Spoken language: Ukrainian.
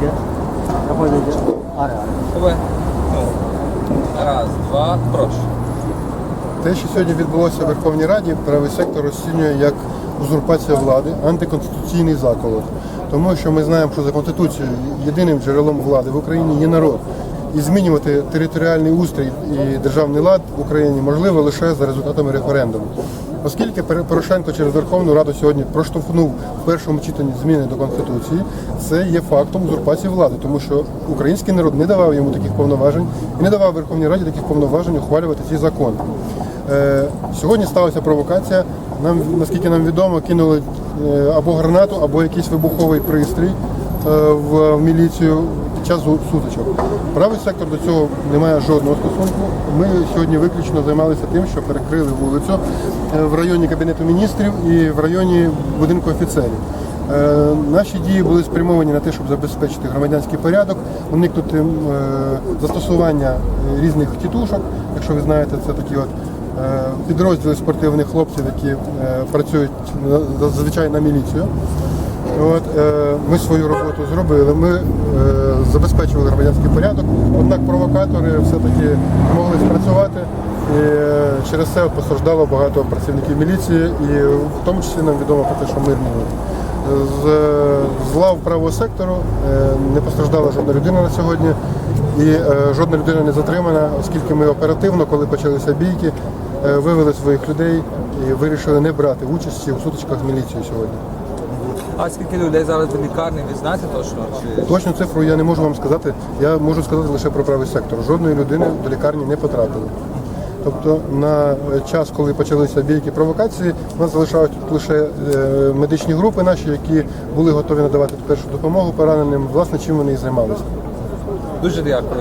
Gel. Ara ara. Давай. Ну, раз, два, прошу. Те, що сьогодні відбулося в Верховній Раді, правий сектор розцінює як узурпація влади, антиконституційний заколот. Тому що ми знаємо, що за конституцією єдиним джерелом влади в Україні є народ. І змінювати територіальний устрій і державний лад в Україні можливо лише за результатами референдуму. Оскільки Порошенко через Верховну Раду сьогодні проштовхнув в першому читанні зміни до Конституції, це є фактом узурпації влади, тому що український народ не давав йому таких повноважень і не давав Верховній Раді таких повноважень ухвалювати ці закони. Е, Сьогодні сталася провокація. Нам, наскільки нам відомо, кинули е, або гранату, або якийсь вибуховий пристрій е, в міліцію час сутичок. Правий сектор до цього не має жодного стосунку. Ми сьогодні виключно займалися тим, що перекрили вулицю е, в районі Кабінету міністрів і в районі будинку офіцерів. Е, Наші дії були спрямовані на те, щоб забезпечити громадянський порядок, уникнути е, застосування різних тітушок. Якщо ви знаєте, це такі от підрозділи спортивних хлопців, які працюють зазвичай на міліцію. От, е, ми свою роботу зробили. Ми е, забезпечували громадянський порядок, однак провокатори все-таки могли спрацювати. І е, через це постраждало багато працівників міліції, і в тому числі нам відомо про те, що мирні люди. З, з лав правого сектору е, не постраждала жодна людина на сьогодні, і е, жодна людина не затримана, оскільки ми оперативно, коли почалися бійки, е, вивели своїх людей і вирішили не брати участі у сутичках з міліцією сьогодні. А скільки людей зараз в лікарні, ви знаєте точно? Чи... Точну цифру я не можу вам сказати. Я можу сказати лише про правий сектор. Жодної людини до лікарні не потрапили. Тобто на час, коли почалися бійки провокації, у нас залишають лише е, медичні групи наші, які були готові надавати першу допомогу пораненим. Власне, чим вони і займалися. Дуже дякую.